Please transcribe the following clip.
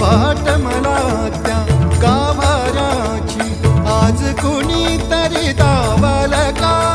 पाठ मला त्या आज कुणी तरी दावल का